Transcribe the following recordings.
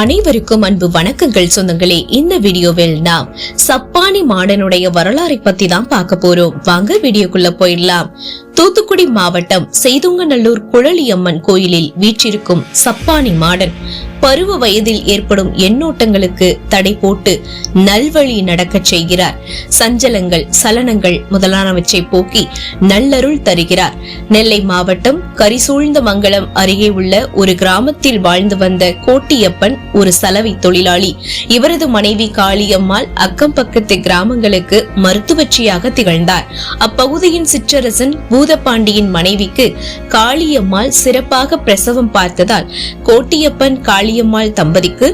அனைவருக்கும் அன்பு வணக்கங்கள் சொந்தங்களே. இந்த வீடியோவில் நாம் சப்பானி மாடனுடைய வரலாறை பத்தி தான் பார்க்க போறோம். வாங்க வீடியோக்குள்ள போயிடலாம். தூத்துக்குடி மாவட்டம் செய்துங்கநல்லூர் குழலியம்மன் கோயிலில் வீற்றிருக்கும் சப்பானி மாடன் பருவ வயதில் ஏற்படும் எண்ணோட்டங்களுக்கு தடை போட்டு நல்வழி நடக்கச் செய்கிறார். சஞ்சலங்கள் சலனங்கள் முதலானவற்றை போக்கி நல்லருள் தருகிறார். நெல்லை மாவட்டம் கரிசூழ்ந்த மங்கலம் அருகே உள்ள ஒரு கிராமத்தில் வாழ்ந்து வந்த கோட்டியப்பன் ஒரு சலவை தொழிலாளி. இவரது மனைவி காளியம்மாள் அக்கம் பக்கத்து கிராமங்களுக்கு மருத்துவச்சியாக திகழ்ந்தார். அப்பகுதியின் சிற்றரசன் பூதபாண்டியின் மனைவிக்கு காளியம்மாள் சிறப்பாக பிரசவம் பார்த்ததால் கோட்டியப்பன் காளியம்மாள் தம்பதிக்கு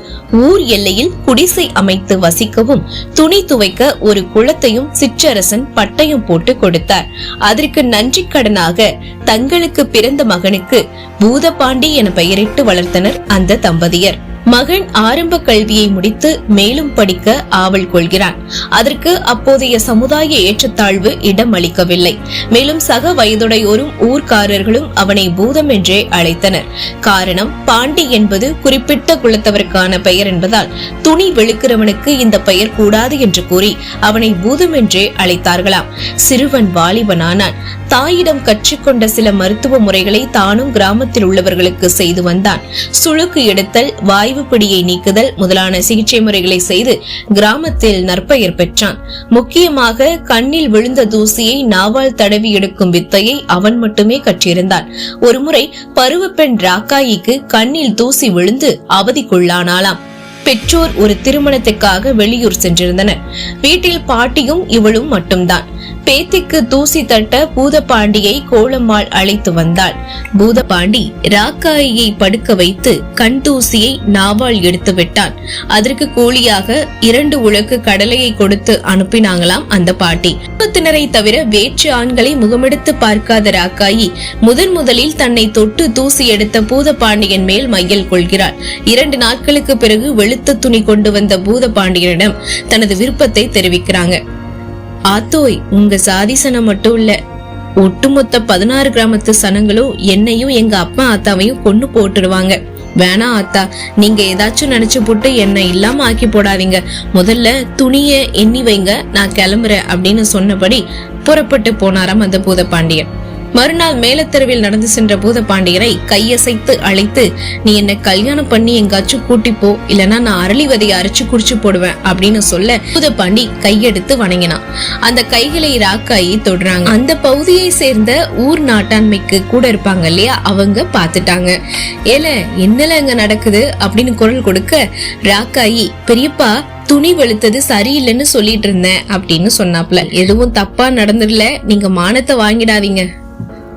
ஊர் எல்லையில் குடிசை அமைத்து வசிக்கவும் துணி துவைக்க ஒரு குளத்தையும் சிற்றரசன் பட்டயம் போட்டு கொடுத்தார். அதற்கு நன்றி கடனாக தங்களுக்கு பிறந்த மகனுக்கு பூதபாண்டி என பெயரிட்டு வளர்த்தனர் அந்த தம்பதியர். மகன் ஆரம்ப கல்வியை முடித்து மேலும் படிக்க ஆவல் கொள்கிறான். அதற்கு அப்போதைய சமுதாய ஏற்றத்தாழ்வு இடம் அளிக்கவில்லை மேலும் சக வயதுடையோரும் ஊர்க்காரர்களும் அவனை பூதம் என்றே அழைத்தனர். காரணம் பாண்டி என்பது குறிப்பிட்ட குலத்தவருக்கான பெயர் என்பதால் துணி வெளுக்கிறவனுக்கு இந்த பெயர் கூடாது என்று கூறி அவனை பூதம் என்றே அழைத்தார்களாம். சிறுவன் வாலிபனானான். தாயிடம் கற்றுக்கொண்ட சில மருத்துவ முறைகளை தானும் கிராமத்தில் உள்ளவர்களுக்கு செய்து வந்தான். சுழுக்கு எடுத்தல் வாய் பிடியை நீக்குதல் முதலான சிகிச்சை முறைகளை செய்து கிராமத்தில் நற்பெயர் பெற்றான். முக்கியமாக கண்ணில் விழுந்த தூசியை நாவால் தடவி எடுக்கும் வித்தையை அவன் மட்டுமே கற்றிருந்தான். ஒருமுறை பருவப்பெண் ராக்காயிக்கு கண்ணில் தூசி விழுந்து அவதிக்குள்ளானாலாம் பெற்றோர் ஒரு திருமணத்துக்காக வெளியூர் சென்றிருந்தனர். வீட்டில் பாட்டியும் இவளும் மட்டும்தான். பேத்திக்கு தூசி தட்ட பூதபாண்டியை கோலம்மாள் அழைத்து வந்தாள். பூதபாண்டி ராக்காயை படுக்க வைத்து கண் தூசியை நாவால் எடுத்து விட்டான். அதற்கு கூலியாக இரண்டு உலக்கு கடலையை கொடுத்து அனுப்பினாங்களாம் அந்த பாட்டி. குடும்பத்தினரை தவிர வேற்று ஆண்களை முகமெடுத்து பார்க்காத ராக்காயி முதன் முதலில் தன்னை தொட்டு தூசி எடுத்த பூதபாண்டியன் மேல் மையல் கொள்கிறாள். இரண்டு நாட்களுக்கு பிறகு வெளுத்த துணி கொண்டு வந்த பூதபாண்டியனிடம் தனது விருப்பத்தை தெரிவிக்கிறாங்க. ஆத்தோய் உங்க சாதி சனம் மட்டும் இல்ல ஒட்டுமொத்த பதினாறு கிராமத்து சனங்களும் என்னையும் எங்க அப்பா ஆத்தாவையும் கொண்டு போட்டுடுவாங்க. வேணா ஆத்தா நீங்க ஏதாச்சும் நினைச்சு போட்டு என்னை இல்லாம ஆக்கி போடாதீங்க. முதல்ல துணிய எண்ணி வைங்க நான் கிளம்புறேன் அப்படின்னு சொன்னபடி புறப்பட்டு போனாராம் அந்த பூதபாண்டியன் மறுநாள் மேலத்தெருவில் நடந்து சென்ற பூத பாண்டியரை கையசைத்து அழைத்து நீ என்ன கல்யாணம் பண்ணி எங்காச்சும் கூட்டி போ இல்லனா நான் அரளி அரைச்சு குடிச்சு போடுவேன் அப்படின்னு சொல்ல பூதபாண்டி கையெடுத்து வணங்கினான். அந்த கைகளை ராக்காயி தொடுறாங்க. அந்த பகுதியை சேர்ந்த ஊர் நாட்டாண்மைக்கு கூட இருப்பாங்க இல்லையா அவங்க பாத்துட்டாங்க ஏல என்னல அங்க நடக்குது? அப்படின்னு குரல் கொடுக்க ராக்காயி பெரியப்பா துணி வெளுத்தது சரியில்லைன்னு சொல்லிட்டு இருந்தேன் அப்படின்னு சொன்னாப்ல. எதுவும் தப்பா நடந்துடல நீங்க மானத்தை வாங்கிடாதீங்க.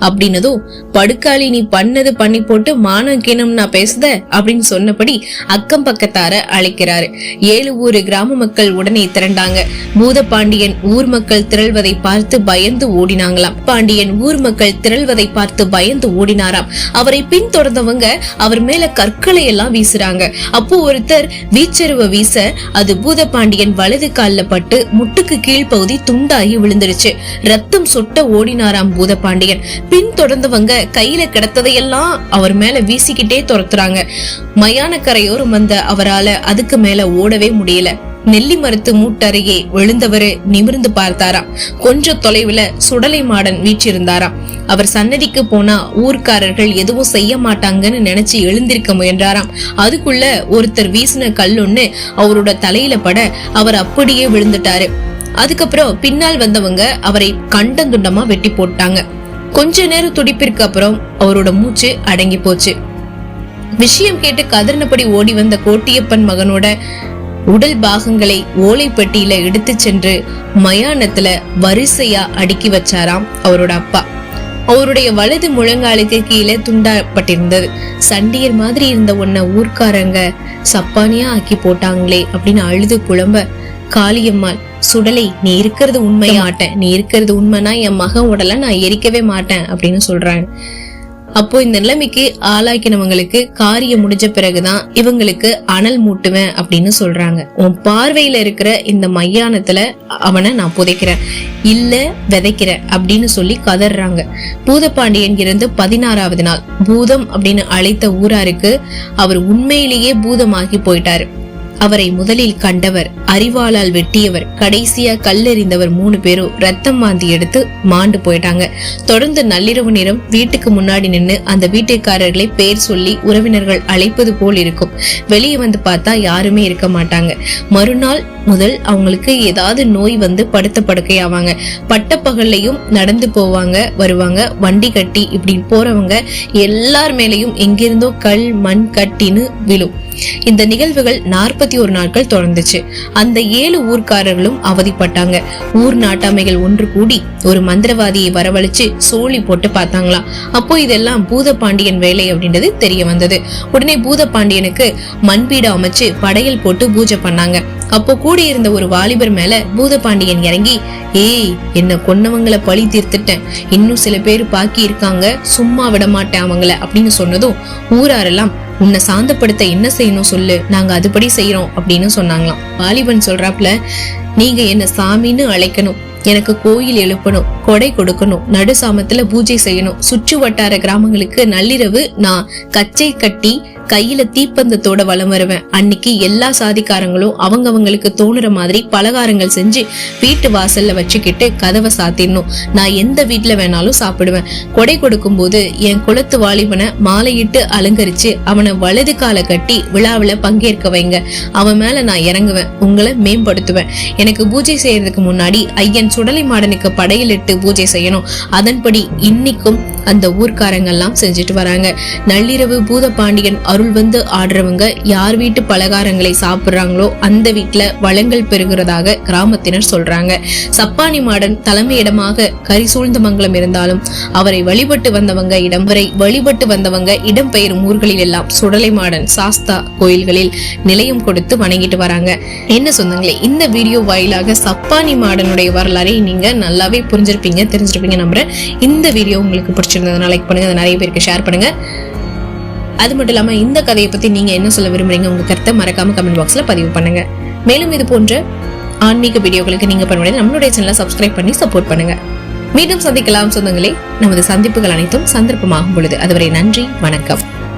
அப்படின்னதும் படுக்காளி நீ பண்ணது பண்ணி போட்டு மானம் கீனம் நான் பேசுத அப்படின்னு சொன்னபடி அக்கம் பக்கத்தார அழைக்கிறாரு. ஏழு ஊரு கிராம மக்கள் உடனே திரண்டாங்க. பூதபாண்டியன் ஊர் மக்கள் திரள்வதை பார்த்து பயந்து ஓடினாங்களாம். பாண்டியன் ஊர் மக்கள் திரள்வதை பார்த்து பயந்து ஓடினாராம். அவரை பின்தொடர்ந்தவங்க அவர் மேல கற்களை எல்லாம் வீசுறாங்க. அப்போ ஒருத்தர் வீச்சருவ வீச அது பூதபாண்டியன் வலது கால்ல பட்டு முட்டுக்கு கீழ்ப்பகுதி துண்டாகி விழுந்துருச்சு ரத்தம் சொட்ட ஓடினாராம் பூதபாண்டியன். பின் தொடர்ந்தவங்க கையில கிடத்ததையெல்லாம் அவர் மேல வீசிக்கிட்டே துரத்துறாங்க. மயான கரையோரம் வந்த அவரால அதுக்கு மேல ஓடவே முடியல. நெல்லி மரத்து மூட்டருகே விழுந்தவரு நிமிர்ந்து பார்த்தாராம். கொஞ்ச தொலைவுல சுடலை மாடன் வீற்றிருந்தாராம். அவர் சன்னதிக்கு போனா ஊர்க்காரர்கள் எதுவும் செய்ய மாட்டாங்கன்னு நினைச்சு எழுந்திருக்க முயன்றாராம். அதுக்குள்ள ஒருத்தர் வீசின கல்லொன்னு அவரோட தலையில பட அவர் அப்படியே விழுந்துட்டாரு. அதுக்கப்புறம் பின்னால் வந்தவங்க அவரை கண்டந்துண்டமா வெட்டி போட்டாங்க. கொஞ்ச நேரம் துடிப்பிற்கு அப்புறம் அவரோட மூச்சு அடங்கி போச்சு. விஷயம் கேட்டு கதறினபடி ஓடி வந்த கோட்டியப்பன் மகனோட உடல் பாகங்களை ஓலை பெட்டியில எடுத்து சென்று மயானத்துல வரிசையா அடுக்கி வச்சாராம் அவரோட அப்பா. அவருடைய வலது முழங்காலுக்கு கீழே துண்டாப்பட்டிருந்தது. சண்டியர் மாதிரி இருந்த உன்னை ஊர்க்காரங்க சப்பானியா ஆக்கி போட்டாங்களே அப்படின்னு அழுது புலம்ப காளியம்மாள் சுடலை நீ இருக்கிறது உண்மையா மாட்டேன் நீ இருக்கிறது உண்மைனா என் மகன் உடல நான் எரிக்கவே மாட்டேன் அப்படின்னு சொல்றாங்க. அப்போ இந்த நிலைமைக்கு ஆளாக்கினவங்களுக்கு காரியம் முடிஞ்ச பிறகுதான் இவங்களுக்கு அனல் மூட்டுவேன் அப்படின்னு சொல்றாங்க. உன் பார்வையில இருக்கிற இந்த மையானத்துல அவனை நான் புதைக்கிறேன். இல்ல விதைக்கிறேன் அப்படின்னு சொல்லி கதறாங்க. பூதப்பாண்டியன் இருந்து பதினாறாவது நாள். பூதம் அப்படின்னு அழைத்த ஊராருக்கு அவர் உண்மையிலேயே பூதமாகி போயிட்டாரு. அவரை முதலில் கண்டவர் அறிவாளால் வெட்டியவர் கடைசியா கல்லெறிந்தவர் மூணு பேரும் ரத்தம் வாந்தி எடுத்து மாண்டு போயிட்டாங்க. தொடர்ந்து நள்ளிரவு நேரம் வீட்டுக்கு முன்னாடி நின்று அந்த வீட்டுக்காரர்களை பேர் சொல்லி உறவினர்கள் அழைப்பது போல் இருக்கும். வெளியே வந்து பார்த்தா யாருமே இருக்க மாட்டாங்க. மறுநாள் முதல் அவங்களுக்கு ஏதாவது நோய் வந்து படுத்த படுக்கையாவாங்க பட்டப்பகல்லையும் நடந்து போவாங்க வருவாங்க வண்டி கட்டி இப்படி போறவங்க எல்லார் மேலையும் எங்கிருந்தோ கல் மண் கட்டின்னு விழும். இந்த நிகழ்வுகள் நாற்பத்தி ஒரு நாட்கள் தொடர்ந்துச்சு. அந்த ஏழு ஊர்க்காரர்களும் அவதிப்பட்டாங்க. ஊர் நாட்டாமைகள் ஒன்று கூடி ஒரு மந்திரவாதியை வரவழைச்சு சோழி போட்டு பார்த்தாங்களாம் அப்போ இதெல்லாம் பூதபாண்டியன் வேலை அப்படின்றது தெரிய வந்தது. உடனே பூதபாண்டியனுக்கு மண்பீடு அமைச்சு படையல் போட்டு பூஜை பண்ணாங்க. அப்போ கூட இருந்த ஒரு வாலிபர் மேல பூதபாண்டியன் இறங்கி ஏய் என்ன கொன்னவங்கள பழி தீர்த்துட்டேன். இன்னும் சில பேர் பாக்கி இருக்காங்க. சும்மா விட மாட்டேன் அவங்கள. அப்படின்னு சொன்னதும் ஊராரெல்லாம் உன்னை சாந்தப்படுத்த என்ன செய்யணும் சொல்லு நாங்க அதுபடி செய்யறோம் அப்படின்னு சொன்னாங்களாம். வாலிபன் சொல்றாப்ல நீங்க என்ன சாமின்னு அழைக்கணும் எனக்கு கோயில் எழுப்பணும் கொடை கொடுக்கணும் நடு சாமத்துல பூஜை செய்யணும் சுற்று வட்டார கிராமங்களுக்கு நள்ளிரவு நான் கச்சை கட்டி கையில தீப்பந்தத்தோட வலம் வருவேன். அன்னைக்கு எல்லா சாதிக்காரங்களும் அவங்க அவங்களுக்கு தோணுற மாதிரி பலகாரங்கள் செஞ்சு வீட்டு வாசல்ல வச்சுக்கிட்டு கதவை சாத்திடணும். நான் எந்த வீட்டுல வேணாலும் சாப்பிடுவேன். கொடை கொடுக்கும் போது என் குளத்து வாலிபனை மாலையிட்டு அலங்கரிச்சு அவனை வலது கால கட்டி விழாவில் பங்கேற்க வைங்க. அவன் மேல நான் இறங்குவேன். உங்களை மேம்படுத்துவேன். எனக்கு பூஜை செய்யறதுக்கு முன்னாடி ஐயன் சுடலை மாடனுக்கு படையிலிட்டு பூஜை செய்யணும். அதன்படி இன்னைக்கும் அந்த ஊர்க்காரங்கெல்லாம் செஞ்சுட்டு வராங்க. நள்ளிரவு பூதபாண்டியன் அருள் வந்து ஆடுறவங்க யார் வீட்டு பலகாரங்களை சாப்பிட்றாங்களோ அந்த வீட்டில் வளங்கள் பெறுகிறதாக கிராமத்தினர் சொல்றாங்க. சப்பானி மாடன் தலைமையிடமாக கரி சூழ்ந்த மங்கலம் இருந்தாலும் அவரை வழிபட்டு வந்தவங்க இடம் வரை வழிபட்டு வந்தவங்க இடம்பெயரும் ஊர்களில் எல்லாம் சுடலை மாடன் சாஸ்தா கோயில்களில் நிலையம் கொடுத்து வணங்கிட்டு வராங்க. என்ன சொந்தங்களே இந்த வீடியோ வாயிலாக சப்பானி மாடனுடைய வரலாறை நீங்க நல்லாவே புரிஞ்சிருப்பீங்க தெரிஞ்சிருப்பீங்க நம்புறேன். இந்த வீடியோ உங்களுக்கு பிடிச்சிருந்ததுனால லைக் பண்ணுங்க அதை நிறைய பேருக்கு ஷேர் பண்ணுங்க. அது மட்டும் இல்லாம இந்த கதையை பத்தி நீங்க என்ன சொல்ல விரும்புறீங்க உங்க கருத்தை மறக்காம கமெண்ட் பாக்ஸ்ல பதிவு பண்ணுங்க. மேலும் இது போன்ற ஆன்மீக வீடியோக்களுக்கு நீங்க பண்ண முடியாது நம்மளுடைய சேனலை சப்ஸ்கிரைப் பண்ணி சப்போர்ட் பண்ணுங்க. மீண்டும் சந்திக்கலாம் சொந்தங்களே. நமது சந்திப்புகள் அனைத்தும் சந்தர்ப்பமாகும் பொழுது. அதுவரை நன்றி வணக்கம்.